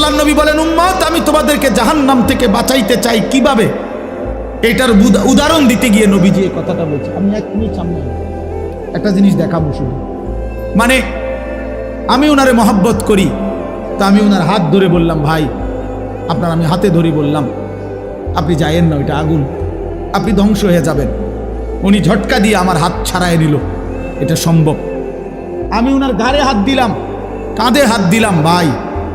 আল্লাহ নবী বলেন, উম্মত, আমি তোমাদেরকে জাহান্নাম থেকে বাঁচাইতে চাই কীভাবে? এটার উদাহরণ দিতে গিয়ে নবীজি এই কথাটা বলছে। আমি এক মিনিট সামনে একটা জিনিস দেখাবো শুধু। মানে আমি ওনারে মহব্বত করি, তা আমি ওনার হাত ধরে বললাম, ভাই, আপনার আমি হাতে ধরে বললাম, আপনি যায়েন না, ওইটা আগুন। আপনি ধ্বংস হয়ে যাবেন। উনি ঝটকা দিয়ে আমার হাত ছাড়াই নিল। এটা সম্ভব। আমি ওনার ঘাড়ে হাত দিলাম, কাঁধে হাত দিলাম, ভাই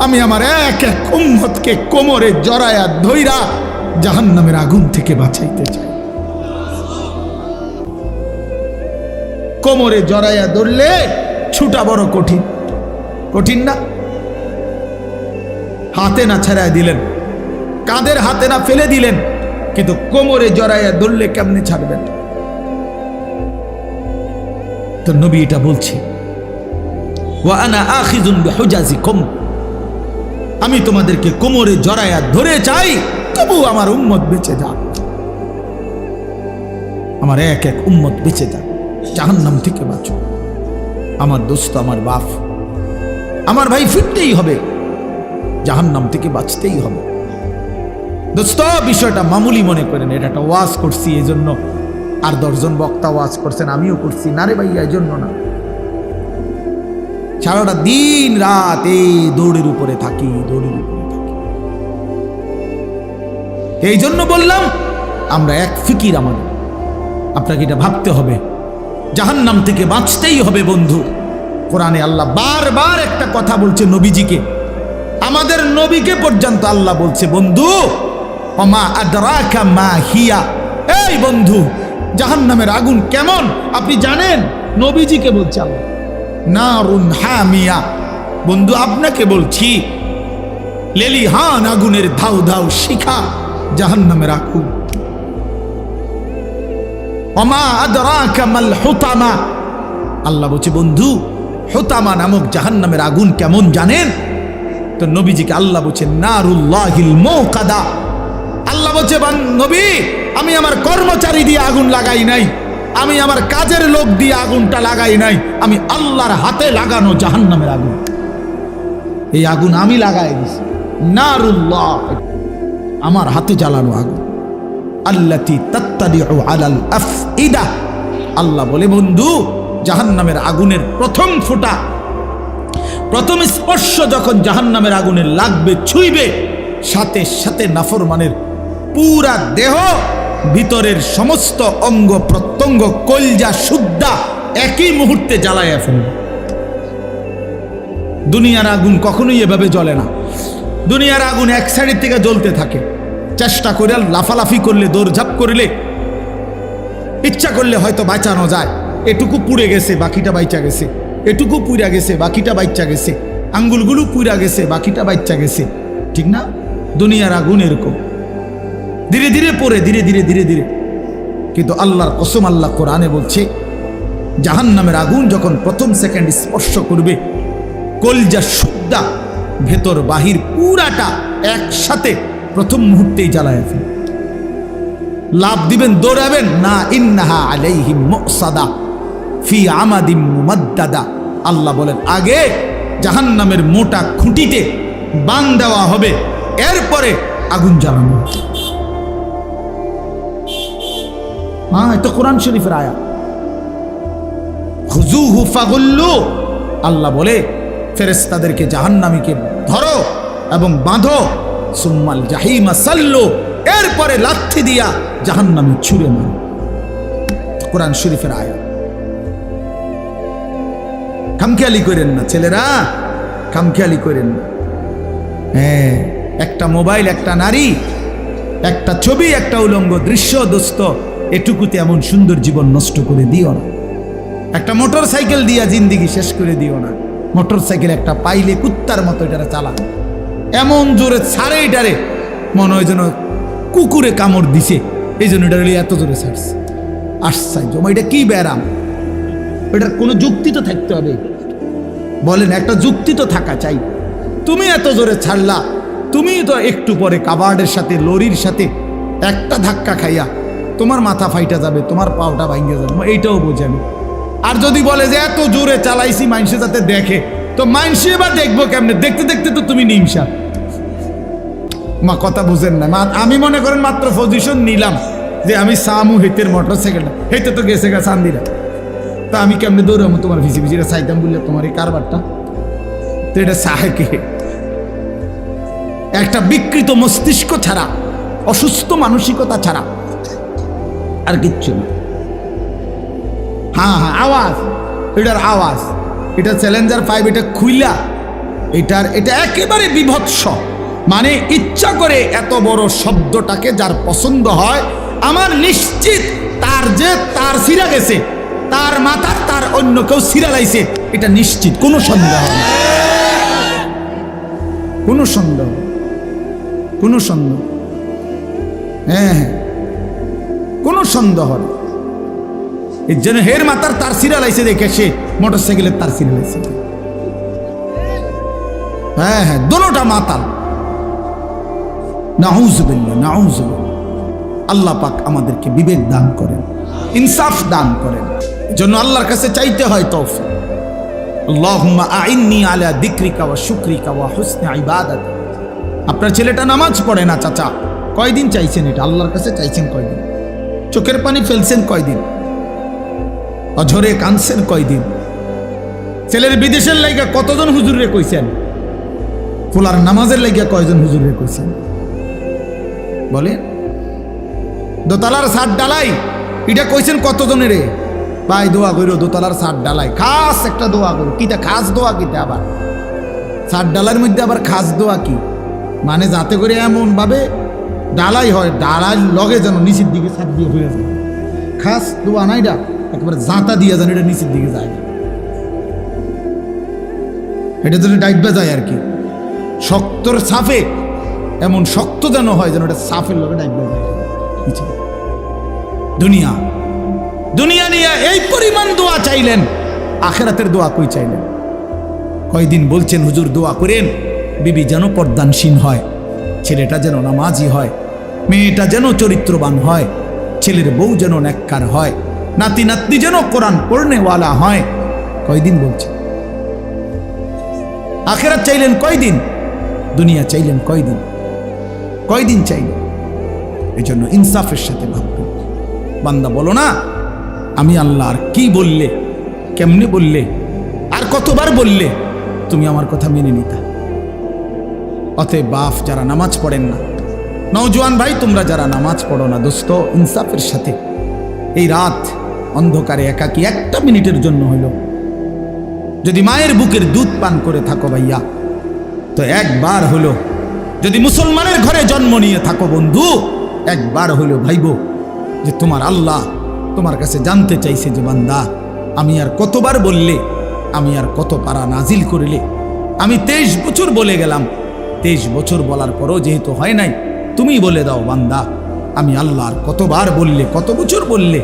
আমি আমার এক এক উম্মতকে কোমরে জড়ায়া ধৈরা জাহান্নামের আগুন থেকে বাঁচাইতে চাই। কোমরে জড়াইয়া ধরলে ছুটা বড় কঠিন। কঠিন না? হাতে না ছেড়ায় দিলেন। কাঁধের হাতে না ফেলে দিলেন। কিন্তু কোমরে জড়াইয়া ধরলে কেমনে ছাড়বেন? তো নবী এটা বলছে। ওয়া আনা আখিজুন বিহুজাজিকুম। আমি তোমাদেরকে কোমরে জড়াইয়া ধরে চাই, তবু আমার উম্মত বেঁচে যাক। আমার এক এক উম্মত বেঁচে যাক, জাহান্নাম থেকে বাঁচো আমার দোস্ত, আমার বাপ, আমার ভাই ফিরতেই হবে, জাহান্নাম থেকে বাঁচতেই হবে। দোস্ত, বিষয়টা মামুলি মনে করেন, এটা একটা ওয়াজ করছি এই জন্য আর দশজন বক্তা ওয়াজ করছেন, আমিও করছি। না রে ভাইয়া এই জন্য না। সারাটা দিন রাত এই দৌড়ের উপরে থাকি, দৌড়ের উপরে থাকি। এই জন্য বললাম, আমরা এক ফিকির আমাদের। আপনাকে এটা ভাবতে হবে। জাহান্নাম থেকে বাঁচতেই হবে বন্ধু। কোরআনে আল্লাহ বারবার একটা কথা বলছে নবীজিকে। আমাদের নবীকে পর্যন্ত আল্লাহ বলছে, বন্ধু মা হিয়া। এই বন্ধু, জাহান্নামের আগুন কেমন? আপনি জানেন? নবীজিকে বলছে আল্লাহ। নারুন হামিয়া। বন্ধু, আপনাকে বলছি লেলি হান আগুনের ধাউ ধাউ শিখা জাহান্নামের আগুন অমা আল্লাহ বলছে, বন্ধু, হুতামা নামক জাহান্নামের আগুন কেমন জানেন? তো নবীজিকে আল্লাহ বলছে আল্লাহ বলছে নবী, আমি আমার কর্মচারী দিয়ে আগুন লাগাই নাই। আমি আমার কাজের লোক দিয়ে আগুনটা লাগাই নাই। আমি আল্লাহর হাতে লাগানো জাহান্নামের আগুন। এই আগুন আমি লাগাই দিছি। নারুল্লাহ। আমার হাতে জ্বালানো আগুন। আল্লাতি তাত্তাদিউ আলাল আফইদা। আল্লাহ বলে, বন্ধু, জাহান্নামের আগুনের প্রথম ফোঁটা, প্রথম স্পর্শ যখন জাহান্নামের আগুনে লাগবে, ছুঁইবে, সাথে সাথে নাফরমানের পুরা দেহ ভিতরের সমস্ত অঙ্গ প্রত্যঙ্গ কলজা শুদ্ধা একই মুহূর্তে জ্বালাইয়া ফেলবে। দুনিয়ার আগুন কখনোই এভাবে জ্বলে না। দুনিয়ার আগুন এক সাইডের থেকে জ্বলতে থাকে। চেষ্টা করে লাফালাফি করলে, দৌড়ঝাঁপ করলে, ইচ্ছা করলে হয়তো বাঁচানো যায়। এটুকু পুড়ে গেছে, বাকিটা বাইচা গেছে। এটুকু পুড়া গেছে, বাকিটা বাইচা গেছে। আঙ্গুলগুলো পুড়া গেছে, বাকিটা বাইচা গেছে। ঠিক না? দুনিয়ার আগুন এরকম। ধীরে ধীরে পড়ে, ধীরে ধীরে ধীরে ধীরে। কিন্তু আল্লাহর কসম আল্লাহ কোরআনে বলছে জাহান নামের আগুন যখন প্রথম সেকেন্ড স্পর্শ করবে কলজা সুদ্দা ভেতর বাহির পুরাটা একসাথে প্রথম মুহূর্তেই জ্বালায় ফেলে লাভ দিবেন, দৌড়াবেন, না ইন্নাহা আলাইহিম মুসাদা, ফি আমাদিম মুমাদ্দাদা। আল্লাহ বলেন, আগে জাহান্নামের মোটা খুঁটিতে বান দেওয়া হবে, এরপরে আগুন জ্বালানো হ্যাঁ এটা কোরআন শরীফের আয়া খুজুহু ফাগুল্লু। আল্লাহ বলে ফেরেস্তাদেরকে জাহান্নামীকে ধরো এবং বাঁধো। সুম্মাল জাহিমা সাল্লু। এরপরে লাথি দিয়া জাহান্নামী ছুঁড়ে মারো। কোরআন শরীফের আয়া খামখেয়ালি করেন না ছেলেরা, খামখেয়ালি করেন না। হ্যাঁ একটা মোবাইল, একটা নারী, একটা ছবি, একটা উলঙ্গ দৃশ্য, দোস্ত। এটুকুতে এমন সুন্দর জীবন নষ্ট করে দিও না। একটা মোটর সাইকেল দিয়া জিন্দিগি শেষ করে দিও না। মোটর সাইকেল একটা পাইলে কুত্তার মতো এটা চালা এমন জোরে ছাড়ে এটারে, মনে হয় যেন কুকুরে কামড় দিছে। এই জন্য এটা এত জোরে ছাড়ছে। আশ্চর্য এটা কি ব্যারাম? এটার কোনো যুক্তি তো থাকতে হবে। বলেন, একটা যুক্তি তো থাকা চাই। তুমি এত জোরে ছাড়লা, তুমি তো একটু পরে কাবার্ডের সাথে, লরির সাথে একটা ধাক্কা খাইয়া তোমার মাথা ফাইটা যাবে, তোমার পাওটা ভাঙ্গে যাবে। এইটাও বোঝাবে আর যদি বলে যে এত জোরে চালাইছি মাইনসে যাতে দেখে। তো মাইনসে এবার দেখব কেমনে? দেখতে দেখতে তো তুমি নিমসা। মা, কথা বুঝেন না। মা, আমি মনে করেন মাত্র পজিশন নিলাম যে আমি সামু হেতের মোটর সাইকেলটা হেতে তো গেছে গা চান্দিরা। তা আমি কেমনে দৌড়াবো? তোমার ভিজি ভিসিটা চাইতাম বললে তোমার এই কারবারটা। তো এটা সাহে কে একটা বিকৃত মস্তিষ্ক ছাড়া, অসুস্থ মানসিকতা ছাড়া আর কিচ্ছু না। হ্যাঁ হ্যাঁ আওয়াজ। এটার আওয়াজ। এটা চ্যালেঞ্জার ফাইভ এটা খুইলা। এটার, এটা একেবারে বিভৎস। মানে ইচ্ছা করে এত বড় শব্দটাকে যার পছন্দ হয়, আমার নিশ্চিত তার যে তার সিরা গেছে, তার মাথার তার অন্য কেউ সিরা লাইছে, এটা নিশ্চিত। কোনো সন্দেহ কোনো সন্দেহ কোনো সন্দেহ হ্যাঁ হ্যাঁ। কোনো সন্দেহ নেই। এর জন্য হের মাতার তার সিরা লাইছে দেখে সে মোটর সাইকেলের তার সিরা লাইছে হ্যাঁ হ্যাঁ দোনোটা মাতাল। নাউজুবিল্লাহ নাউজুবিল্লাহ। আল্লাহ পাক আমাদেরকে বিবেক দান করেন, ইনসাফ দান করেন। জন্য আল্লাহর কাছে চাইতে হয় তৌফিক। আল্লাহুম্মা আইন্নি আলা দিক্রিকা ওয়া শুকরিকা ওয়া হুসনি ইবাদাত। আপনার ছেলেটা নামাজ পড়ে না, চাচা? কয়দিন চাইছেন এটা? আল্লাহর কাছে চাইছেন কয়দিন? চোখের পানি ফেলছেন কয়দিন? অঝরে কানছেন কয়দিন? ছেলের বিদেশের লাইগা কতজন হুজুরে কইছেন? ফুলার নামাজের লাইগা কয়জন হুজুরে কইছেন? বলে দোতলার সাত ডালাই, এটা কইছেন কতজনের ভাই, দোয়া কইরো, দোতলার সাত ডালাই। খাস একটা দোয়া করো কিটা খাস দোয়া কিটা আবার? সাত ডালার মধ্যে আবার খাস দোয়া কি? মানে যাতে করে এমন ভাবে ডালাই হয়, ডালাই লগে যেন নিচের দিকে সাত দিয়ে হয়ে যায়। খাস দোয়া নাইডা একেবারে জাঁতা দিয়ে যেন এটা নিচের দিকে যায়। এটা যেন ডাইবা যায় আর কি। শক্তর সাফে এমন শক্ত যেন হয় যেন এটা সাফের লগে ডাইবা যায়। দুনিয়া। দুনিয়া নিয়ে এই পরিমাণ দোয়া চাইলেন, আখেরাতের দোয়া কই চাইলেন? কয়দিন বলছেন, হুজুর, দোয়া করেন, বিবি যেন পর্দানসীন হয়, ছেলেটা যেন নামাজি হয়। মেয়েটা যেন চরিত্রবান হয়, ছেলের বউ যেন নেককার হয়, নাতি নাতনি যেন কোরআন পড়নেওয়ালা হয়। কয়দিন বলছে? আখেরাত চাইলেন কয়দিন? দুনিয়া চাইলেন কয়দিন? কয়দিন চাইলেন? এই জন্য ইনসাফের সাথে ভাববেন বান্দা বলো না, আমি আল্লাহ আর কি বললে, কেমনে বললে, আর কতবার বললে, তুমি আমার কথা মেনে নিতা। অতএব বাফ যারা নামাজ পড়েন না নওজোয়ান ভাই, তোমরা যারা নামাজ পড়ো না দোস্ত, ইনসাফের সাথে। এই রাত অন্ধকারে একাকি একটা মিনিটের জন্য হইল। যদি মায়ের বুকের দুধ পান করে থাকো ভাইয়া, তো একবার হলো যদি মুসলমানের ঘরে জন্ম নিয়ে থাকো বন্ধু, একবার হলো ভাইব যে তোমার আল্লাহ তোমার কাছে জানতে চাইছে যে বান্দা, আমি আর কতবার বললে, আমি আর কত পারা নাজিল করিলে। আমি তেইশ বছর বলে গেলাম, তেইশ বছর বলার পরও যেহেতু হয় নাই তুমি বলে দাও, বান্দা। আমি আল্লাহ আর কতবার বললে, কত বছর বললে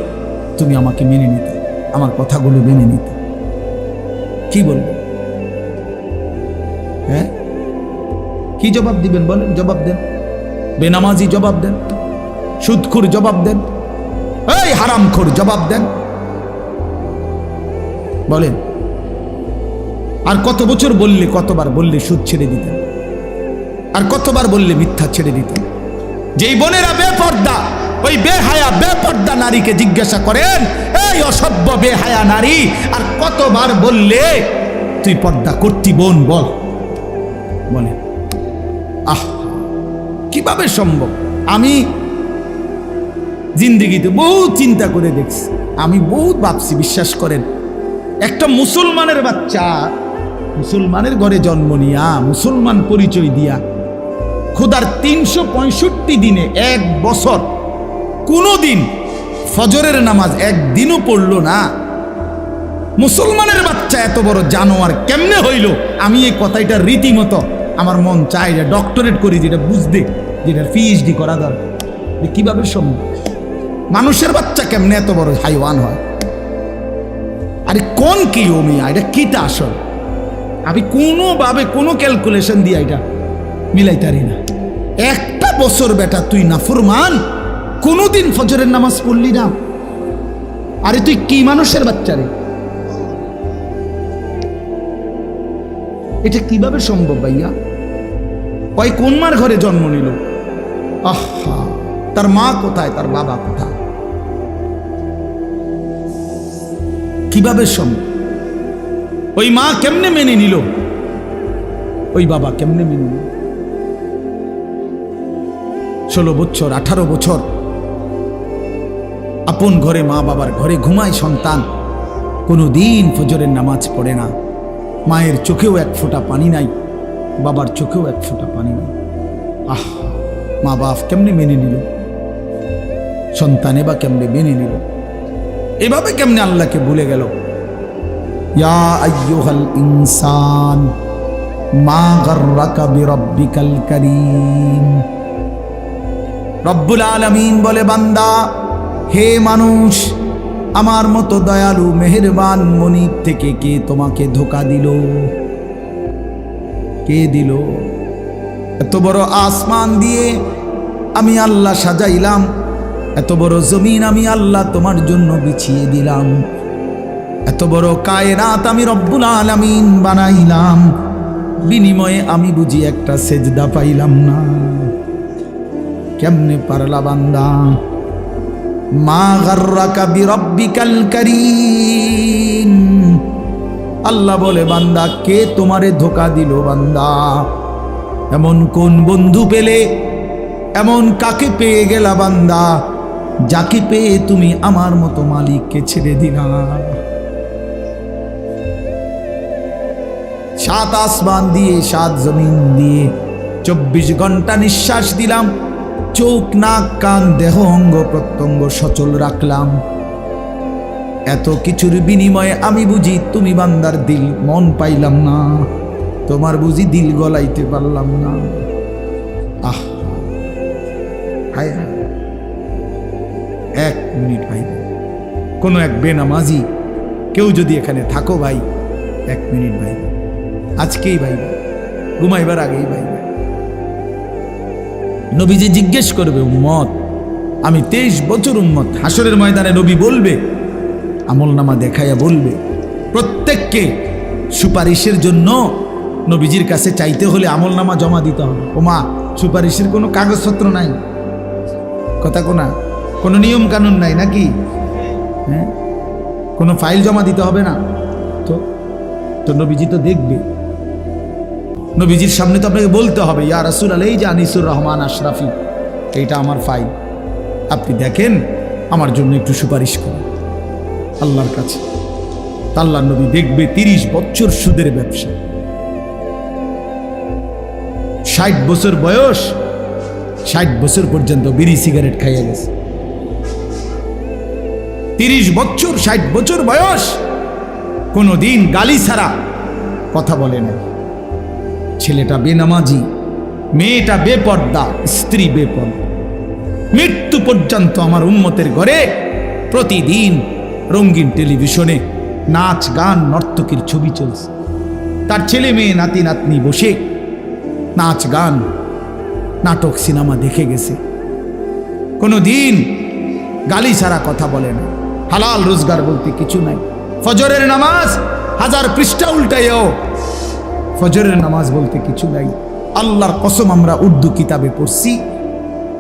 তুমি আমাকে মেনে নিতে, আমার কথাগুলো মেনে নিতে। কি বলব? হ্যাঁ? কি জবাব দিবেন বলেন? জবাব দেন। বেনামাজি জবাব দেন। সুদখুর জবাব দেন। এই হারামখোর জবাব দেন। বলেন। আর কত বছর বললে, কতবার বললে সুদ ছেড়ে দিতেন? আর কতবার বললে মিথ্যা ছেড়ে দিতেন? যেই বোনেরা বেপর্দা, ওই বেহায়া, বেপর্দা নারীকে জিজ্ঞাসা করেন, এই অসভ্য বেহায়া নারী, আর কতবার বললে তুই পর্দা করতি বোন বল? বলে, আহ, কীভাবে সম্ভব? আমি জিন্দিগিতে বহু চিন্তা করে দেখছি। আমি বহুত ভাবছি, বিশ্বাস করেন। একটা মুসলমানের বাচ্চা, মুসলমানের ঘরে জন্ম নিয়া, মুসলমান পরিচয় দিয়া খুদার তিনশো পঁয়ষট্টি দিনে এক বছর। কোনো দিন ফজরের নামাজ একদিনও পড়ল না। মুসলমানের বাচ্চা এত বড় জানোয়ার কেমনে হইল? আমি এই কথাটা রীতিমতো আমার মন চায় যে ডক্টরেট করি, যেটা বুঝতে, যেটা পিএইচডি করা দরকার। যে কীভাবে সম্ভব? মানুষের বাচ্চা কেমনে এত বড় হাইওয়ান হয়? আরে কোন কি ও মিয়া এটা কিটা আসল? আমি কোনোভাবে কোনো ক্যালকুলেশন দিয়ে এটা মিলাইতারি না। একটা বছর বেটা তুই না ফুরমান কোনোদিন ফজরের নামাজ পড়লি না। আরে তুই কি মানুষের বাচ্চা রে? এটা কীভাবে সম্ভব ভাইয়া? ওই কোন মার ঘরে জন্ম নিল? আহা, তার মা কোথায়, তার বাবা কোথায়? কীভাবে সম্ভব? ওই মা কেমনে মেনে নিল? ওই বাবা কেমনে মেনে নিল? ষোলো বছর, আঠারো বছর। আপন ঘরে মা বাবার ঘরে ঘুমায় সন্তান। কোনো দিন ফজরের নামাজ পড়ে না। মায়ের চোখেও এক ফোঁটা পানি নাই, বাবার চোখেও এক ফোঁটা পানি নাই। আহ, মা বাপ কেমনে মেনে নিল? সন্তানে বা কেমনে মেনে নিল? এভাবে কেমনে আল্লাহকে ভুলে গেল? ইয়া ইনসান, মা গাররাকা বিরাব্বিকাল কারীম। রব্বুল আলামিন বলে, বান্দা, হে মানুষ, আমার মতো দয়ালু, মেহেরবান মনিব থেকে কে তোমাকে ধোকা দিল? কে দিল? এত বড় আসমান দিয়ে আমি আল্লাহ সাজাইলাম, এত বড় জমিন আমি আল্লাহ তোমার জন্য বিছিয়ে দিলাম, এত বড় কায়রাত আমি রব্বুল আলামিন বানাইলাম, বিনিময়ে আমি বুঝি একটা সেজদা পাইলাম না। কেমনে পারলা বান্দা? মা গার্রাকা বিরব্বিকাল কারীম। আল্লাহ বলে, বান্দা, কে তোমারে ধোকা দিল বান্দা? এমন কোন বন্ধু পেলে? এমন কাকে পেয়ে গেলা বান্দা? যাকে পেয়ে তুমি আমার মতো মালিককে ছেড়ে দিলা। সাত আসমান দিয়ে, সাত জমিন দিয়ে চব্বিশ ঘণ্টা নিঃশ্বাস দিলাম। চোখ, নাক, কান, দেহ, অঙ্গ প্রত্যঙ্গ সচল রাখলাম। এত কিছুর বিনিময়ে আমি বুঝি তুমি বান্দার দিল, মন পাইলাম না। তোমার বুঝি দিল গলাইতে পারলাম না। আহ! হায়। এক মিনিট ভাই, কোনো এক বেনামাজি, কেউ যদি এখানে থাকো ভাই, এক মিনিট ভাই। আজকেই ভাই, ঘুমাইবার আগেই ভাই। নবীজি জিজ্ঞেস করবে, উম্মত, আমি তেইশ বছর উম্মত। হাসরের ময়দানে নবী বলবে, আমল নামা দেখাইয়া বলবে, প্রত্যেককে সুপারিশের জন্য নবীজির কাছে চাইতে হলে আমল নামা জমা দিতে হবে। ওমা, সুপারিশের কোনো কাগজপত্র নাই? কথা কোনা? কোনো নিয়ম কানুন নাই নাকি? হ্যাঁ? কোনো ফাইল জমা দিতে হবে না? তো তো নবীজি তো দেখবে। নবীজির সামনে তো আপনাকে বলতে হবে, ইয়া রাসুল আল এই যে আনিসুর রহমান আশরাফি। এইটা আমার ফাইল। আপনি দেখেন, আমার জন্য একটু সুপারিশ করুন। আল্লাহর কাছে। আল্লাহ নবী দেখবে তিরিশ বছর সুদের ব্যবসা। ষাট বছর বয়স, ষাট বছর পর্যন্ত বিড়ি সিগারেট খাইয়া গেছে। তিরিশ বছর, ষাট বছর বয়স কোনো দিন গালি ছাড়া কথা বলে না ছেলেটা বেনামাজি, মেয়েটা বেপর্দা, স্ত্রী বেপর্দা। মৃত্যু পর্যন্ত আমার উন্মতের ঘরে প্রতিদিন রঙিন টেলিভিশনে নাচ, গান, নর্তকীর ছবি চলছে। তার ছেলে মেয়ে, নাতি, নাতনি বসে নাচ, গান, নাটক, সিনেমা দেখে গেছে। কোনো দিন গালি ছাড়া কথা বলে না। হালাল রোজগার বলতে কিছু নাই। ফজরের নামাজ হাজার পৃষ্ঠা উল্টাইও ফজরের নামাজ বলতে কিছু নাই। আল্লাহর কসম আমরা উর্দু কিতাবে পড়ছি।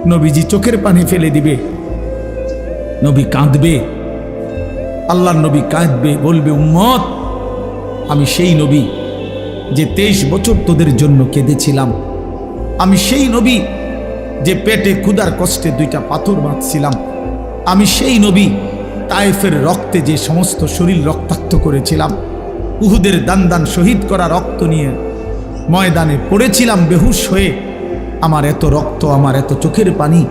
নবীজি চোখের পানি ফেলে দিবে। নবী কাঁদবে। আল্লাহর নবী কাঁদবে, বলবে, উম্মত, আমি সেই নবী যে তেইশ বছর তোদের জন্য কেঁদেছিলাম। আমি সেই নবী যে পেটে ক্ষুদার কষ্টে দুইটা পাথর বাঁধছিলাম। আমি সেই নবী তায়েফের রক্তে যে সমস্ত শরীর রক্তাক্ত করেছিলাম। উহুদের দান দান শহীদ করা রক্ত নিয়ে ময়দানে পড়েছিলাম বেহুশ হয়ে। আমার এত রক্ত, আমার এত চোখের পানি,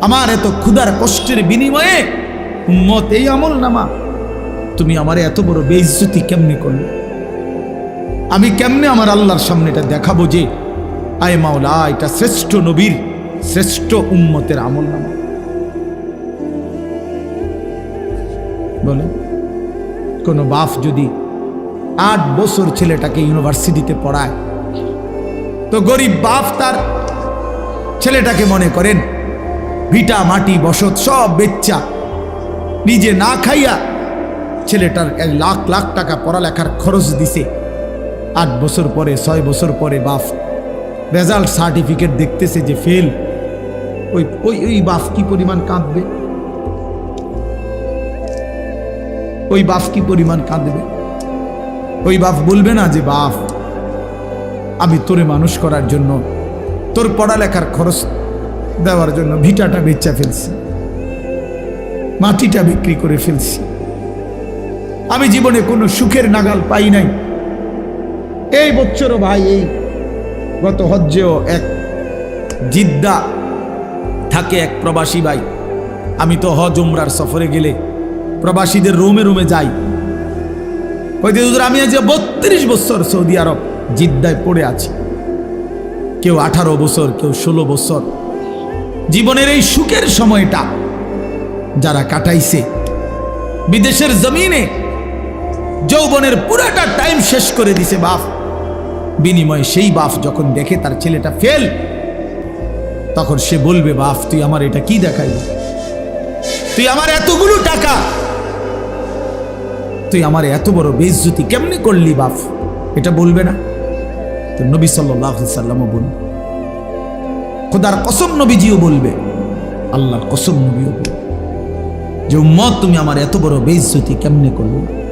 আমার এত ক্ষুধার কষ্টের বিনিময়ে উম্মত, এই আমল নামা, তুমি আমার এত বড় বেইজ্জতি কেমনে করলে? আমি কেমনে আমার আল্লাহর সামনে এটা দেখাবো যে, আয় মাওলা, এটা শ্রেষ্ঠ নবীর, শ্রেষ্ঠ উম্মতের আমল নামা। বলেন, কোনো বাপ যদি আট বছর ছেলেটাকে ইউনিভার্সিটিতে পড়ায়। তো গরিব বাপ তার ছেলেটাকে মনে করেন, ভিটা, মাটি, বসত, সব বেচ্চা নিজে না খাইয়া ছেলেটার লাখ লাখ টাকা পড়ালেখার খরচ দিছে। আট বছর পরে, ছয় বছর পরে বাপ রেজাল্ট সার্টিফিকেট দেখতেছে যে ফেল। ওই ওই ওই বাপ কি পরিমাণ কাঁদবে? ওই বাপ কি পরিমাণ কাঁদবে? ওই বাপ বলবে না যে, বাপ, আমি তোরে মানুষ করার জন্য, তোর পড়ালেখার খরচ দেওয়ার জন্য ভিটাটা বেচা ফেলছি, মাটিটা বিক্রি করে ফেলছি। আমি জীবনে কোনো সুখের নাগাল পাই নাই। এই বছরও ভাই, এই গত হজ্জেও এক জিদ্দা থাকে এক প্রবাসী ভাই। আমি তো হজ, উমরার সফরে গেলে প্রবাসীদের রুমে রুমে যাই। হুজুর, আমি আজ বত্রিশ বছর সৌদি আরব জিদ্দায় পড়ে আছি। কেউ আঠারো বছর, কেউ ষোলো বছর। জীবনের এই সুখের সময়টা যারা কাটাইছে, বিদেশের জমিনে যৌবনের পুরাটা টাইম শেষ করে দিছে বাপ। বিনিময়ে সেই বাপ যখন দেখে তার ছেলেটা ফেল তখন সে বলবে, বাপ, তুই আমার এটা কি দেখাইলি? তুই আমার এতগুলো টাকা তুই আমার এত বড় বেজ্জুতি কেমনি করলি বাপ? এটা বলবে না? তো নবী সাল্লাহ সাল্লামও বলবে। খোদার কসম নবীজিও বলবে। আল্লাহর কসম নবীও বলবে। যে উম্মত, তুমি আমার এত বড় বেজ্জুতি কেমনে করল?